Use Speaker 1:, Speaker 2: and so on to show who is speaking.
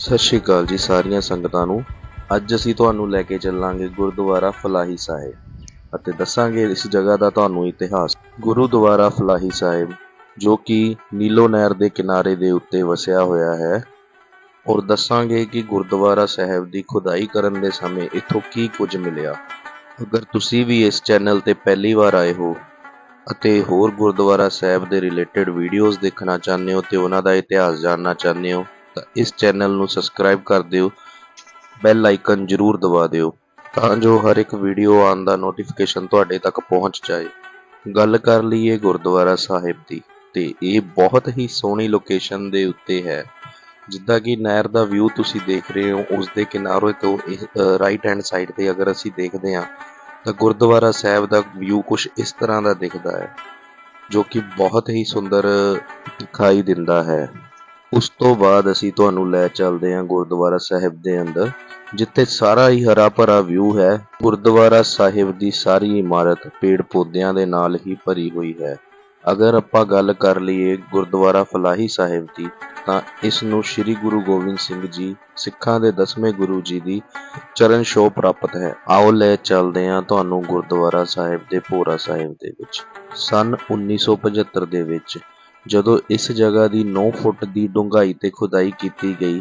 Speaker 1: ਸਤਿ ਸ਼੍ਰੀ ਅਕਾਲ ਜੀ ਸਾਰੀਆਂ ਸੰਗਤਾਂ ਨੂੰ। ਅੱਜ ਅਸੀਂ ਤੁਹਾਨੂੰ ਲੈ ਕੇ ਚੱਲਾਂਗੇ ਗੁਰਦੁਆਰਾ ਫਲਾਹੀ ਸਾਹਿਬ ਅਤੇ ਦੱਸਾਂਗੇ ਇਸ ਜਗ੍ਹਾ ਦਾ ਤੁਹਾਨੂੰ ਇਤਿਹਾਸ। ਗੁਰਦੁਆਰਾ ਫਲਾਹੀ ਸਾਹਿਬ, ਜੋ ਕਿ ਨੀਲੋ ਨਹਿਰ ਦੇ ਕਿਨਾਰੇ ਦੇ ਉੱਤੇ ਵਸਿਆ ਹੋਇਆ ਹੈ ਔਰ ਦੱਸਾਂਗੇ ਕਿ ਗੁਰਦੁਆਰਾ ਸਾਹਿਬ ਦੀ ਖੁਦਾਈ ਕਰਨ ਦੇ ਸਮੇਂ ਇੱਥੋਂ ਕੀ ਕੁਝ ਮਿਲਿਆ। ਅਗਰ ਤੁਸੀਂ ਵੀ ਇਸ ਚੈਨਲ ਤੇ ਪਹਿਲੀ ਵਾਰ ਆਏ ਹੋ ਅਤੇ ਹੋਰ ਗੁਰਦੁਆਰਾ ਸਾਹਿਬ ਦੇ ਰਿਲੇਟਡ ਵੀਡੀਓਜ਼ ਦੇਖਣਾ ਚਾਹੁੰਦੇ ਹੋ ਤੇ ਉਹਨਾਂ ਦਾ ਇਤਿਹਾਸ ਜਾਣਨਾ ਚਾਹੁੰਦੇ ਹੋ ਤਾਂ ਇਸ ਚੈਨਲ ਨੂੰ ਸਬਸਕ੍ਰਾਈਬ ਕਰ ਦਿਓ ਬੈਲ ਆਈਕਨ ਜ਼ਰੂਰ ਦਬਾ ਦਿਓ, ਤਾਂ ਜੋ ਹਰ ਇੱਕ ਵੀਡੀਓ ਆਉਣ ਦਾ ਨੋਟੀਫਿਕੇਸ਼ਨ ਤੁਹਾਡੇ ਤੱਕ ਪਹੁੰਚ ਜਾਏ। ਗੱਲ ਕਰ ਲਈਏ ਗੁਰਦੁਆਰਾ ਸਾਹਿਬ ਦੀ, ਤੇ ਇਹ ਬਹੁਤ ਹੀ ਸੋਹਣੀ ਲੋਕੇਸ਼ਨ ਦੇ ਉੱਤੇ ਹੈ। ਜਿੱਦਾਂ ਕਿ ਨਹਿਰ ਦਾ ਵਿਊ ਤੁਸੀਂ ਦੇਖ ਰਹੇ ਹੋ, ਉਸ ਦੇ ਕਿਨਾਰੇ ਤੋਂ ਰਾਈਟ ਹੈਂਡ ਸਾਈਡ ਤੇ ਅਗਰ ਅਸੀਂ ਦੇਖਦੇ ਹਾਂ, ਤਾਂ ਗੁਰਦੁਆਰਾ ਸਾਹਿਬ ਦਾ ਵਿਊ ਕੁਝ ਇਸ ਤਰ੍ਹਾਂ ਦਾ ਦਿਖਦਾ ਹੈ, ਜੋ ਕਿ ਬਹੁਤ ਹੀ ਸੁੰਦਰ ਦਿਖਾਈ ਦਿੰਦਾ ਹੈ। ਉਸ ਤੋਂ ਬਾਅਦ ਅਸੀਂ ਤੁਹਾਨੂੰ ਲੈ ਚੱਲਦੇ ਹਾਂ ਗੁਰਦੁਆਰਾ ਸਾਹਿਬ ਦੇ ਅੰਦਰ, ਜਿੱਥੇ ਸਾਰਾ ਹੀ ਹਰਾ ਭਰਾ ਵਿਊ ਹੈ। ਗੁਰਦੁਆਰਾ ਸਾਹਿਬ ਦੀ ਸਾਰੀ ਇਮਾਰਤ ਪੇੜ ਪੌਦਿਆਂ ਦੇ ਨਾਲ ਹੀ ਭਰੀ ਹੋਈ ਹੈ। ਅਗਰ ਆਪਾਂ ਗੱਲ ਕਰ ਲਈਏ ਗੁਰਦੁਆਰਾ ਫਲਾਹੀ ਸਾਹਿਬ ਦੀ, ਤਾਂ ਇਸ ਨੂੰ ਸ੍ਰੀ ਗੁਰੂ ਗੋਬਿੰਦ ਸਿੰਘ ਜੀ, ਸਿੱਖਾਂ ਦੇ ਦਸਵੇਂ ਗੁਰੂ ਜੀ ਦੀ ਚਰਨ ਛੋਹ ਪ੍ਰਾਪਤ ਹੈ। ਆਓ ਲੈ ਚੱਲਦੇ ਹਾਂ ਤੁਹਾਨੂੰ ਗੁਰਦੁਆਰਾ ਸਾਹਿਬ ਦੇ ਭੋਰਾ ਸਾਹਿਬ ਦੇ ਵਿੱਚ। ਸਨ 1975 ਦੇ ਵਿੱਚ ਜਦੋਂ ਇਸ ਜਗ੍ਹਾ ਦੀ 9 ਫੁੱਟ ਦੀ ਡੂੰਘਾਈ ਤੇ ਖੁਦਾਈ ਕੀਤੀ ਗਈ